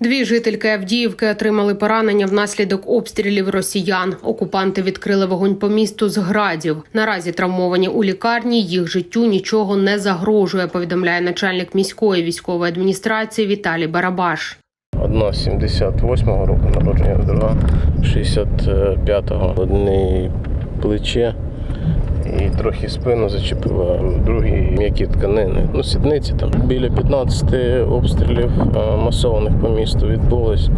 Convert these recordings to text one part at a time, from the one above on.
Дві жительки Авдіївки отримали поранення внаслідок обстрілів росіян. Окупанти відкрили вогонь по місту з градів. Наразі травмовані у лікарні. Їх життю нічого не загрожує. Повідомляє начальник міської військової адміністрації Віталій Барабаш. Одна 78-го року народження, друга 65-го. Одне плече і трохи спину зачепила, другі м'які тканини. Ну, сідниці там. Біля 15 обстрілів масованих по місту відбулось.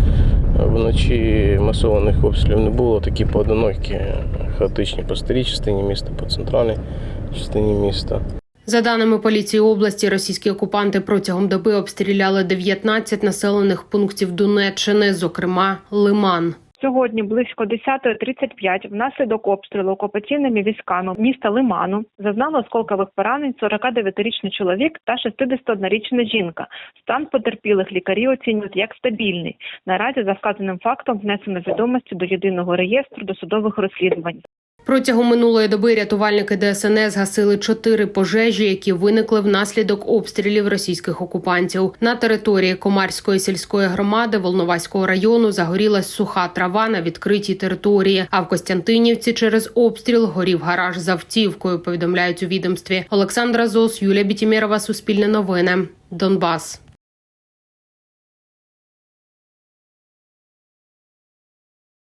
Вночі масованих обстрілів не було, такі поодинокі, хаотичні по старій частині міста, по центральній частині міста. За даними поліції області, російські окупанти протягом доби обстріляли 19 населених пунктів Донеччини, зокрема Лиман. Сьогодні близько 10.35 внаслідок обстрілу окупаційними військами міста Лиману зазнало осколкових поранень 49-річний чоловік та 61-річна жінка. Стан потерпілих лікарі оцінюють як стабільний. Наразі за вказаним фактом внесено відомості до єдиного реєстру досудових розслідувань. Протягом минулої доби рятувальники ДСНС гасили чотири пожежі, які виникли внаслідок обстрілів російських окупантів. На території Комарської сільської громади Волноваського району загорілась суха трава на відкритій території. А в Костянтинівці через обстріл горів гараж з автівкою. Повідомляють у відомстві Олександра Зос, Юлія Бітімєрова, Суспільне новини, Донбас.